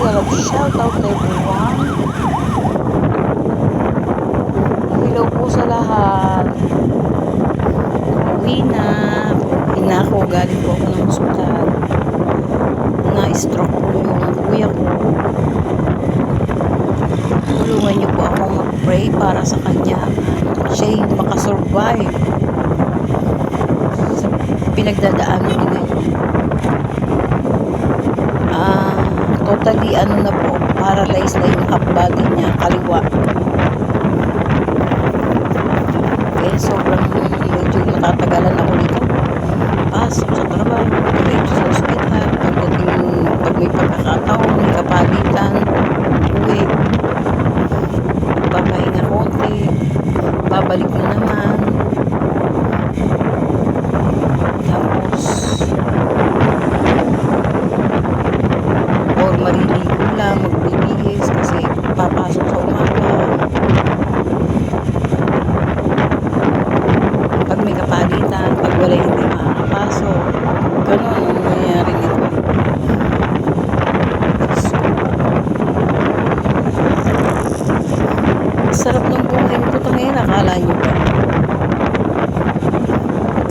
Well, shout out everyone. Hello po sa lahat. Uwi na. Uwi na ako. Galing po ako ng hospital. Na-stroke po yung kuya ko. Tulungan niyo po ako mag-pray para sa kanya. Siya yung makasurvive sa pinagdadaanan niya paralyzed na yung body niya, kaliwa. Kaya sobrang medyo matatagalan ako dito. Pasok sa trabaho, diretso sa ospital,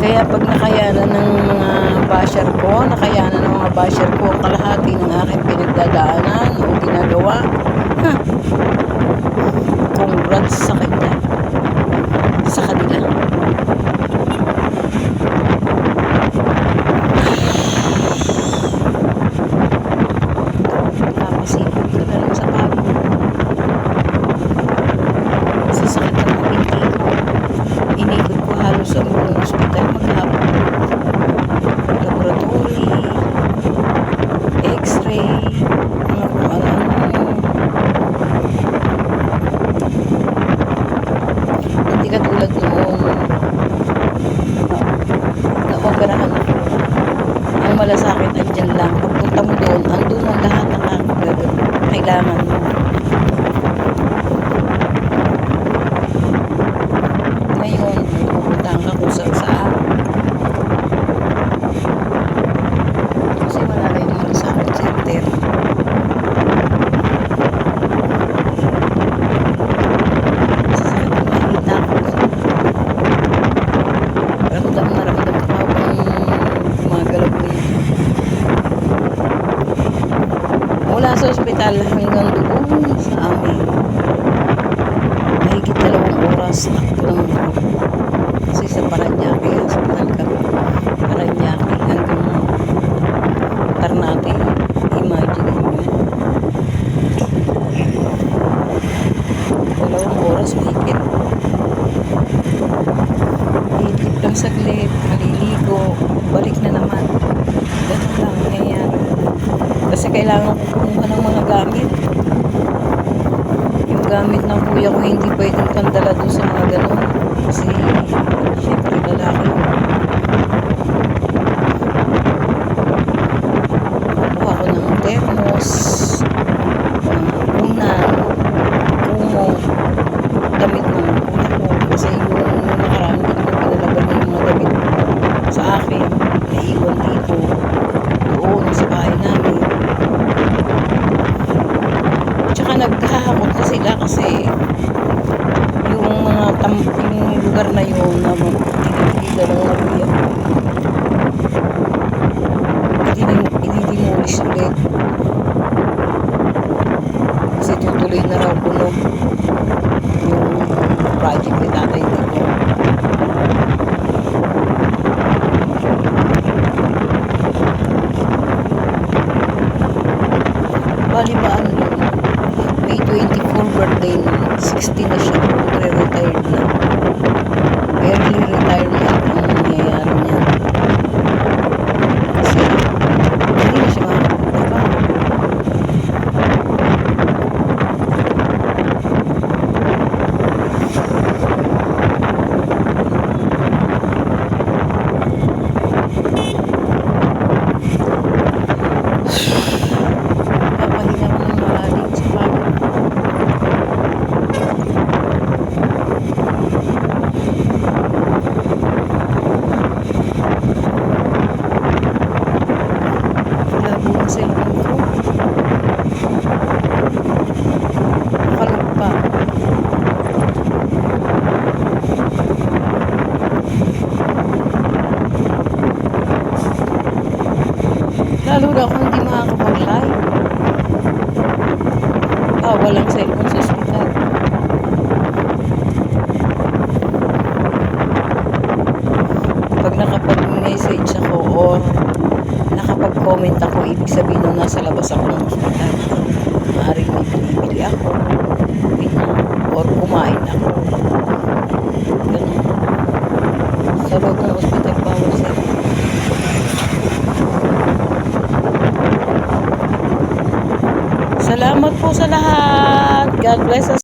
Kaya pag nakayanan ng mga basher ko, nakayanan ng mga basher ko kalahati ng aking pinagdadaanan o ginagawa, ha, congrats sa kanya. Sa kanila. Napasipot ko na lang sa pagod. Sa sakit ng mga ko. Inikot ko halos ang buong ospital maghapon. Laboratory, x-ray, mga kung ano-ano. Hindi katulad noon. Na-operahan ako. Ang malasakit andyan lang. Pagpunta mo doon, andun ang lahat ng aking kailangan mo. Ngayon, pupunta ka kung saan saan. Kasi wala na yung malasakit center. Sasakit na nakita ko. Ramdam na ramdam ko habang gumagalaw ko yun. Mula sa ospital hanggang doon sa amin. Mahigit dalawang oras takbo lang ako. Kasi sa Paranaque, hospital kami. Paranaque hanggang Ternate. Imagine mo yun. Dalawang oras mahigit. Iitip lang saglit, maliligo, balik na naman. Ganun lang nangyayari. Kasi kailangan ko kumuha ng mga gamit. Yung gamit ng kuya ko hindi pwedeng pandala doon sa mga ganun. Kasi syempre lalaki. Kuha ko ng thermos, mga unan, kumo, damit ng kuya ko. Kasi yung nakaraan ko naman pinalaban niya yung mga damit sa akin. Naiwan dito. Doon sa bahay namin. Tsaka nagkahakot na sila kasi yung mga tam yung lugar na yun na tinitila ng ko. Ididemolish ulit. Kasi tutuloy na raw kuno yung project ni tatay 16 na siya. Walang cellphone sa ospital. Pag nakapag-message ako o nakapag-comment ako, ibig sabihin na nasa labas ako ng ospital. Maaaring may binibili ako, or kumain ako. Ganun. Sa loob ng ospital, bawal sila. Salamat po sa lahat. God bless us.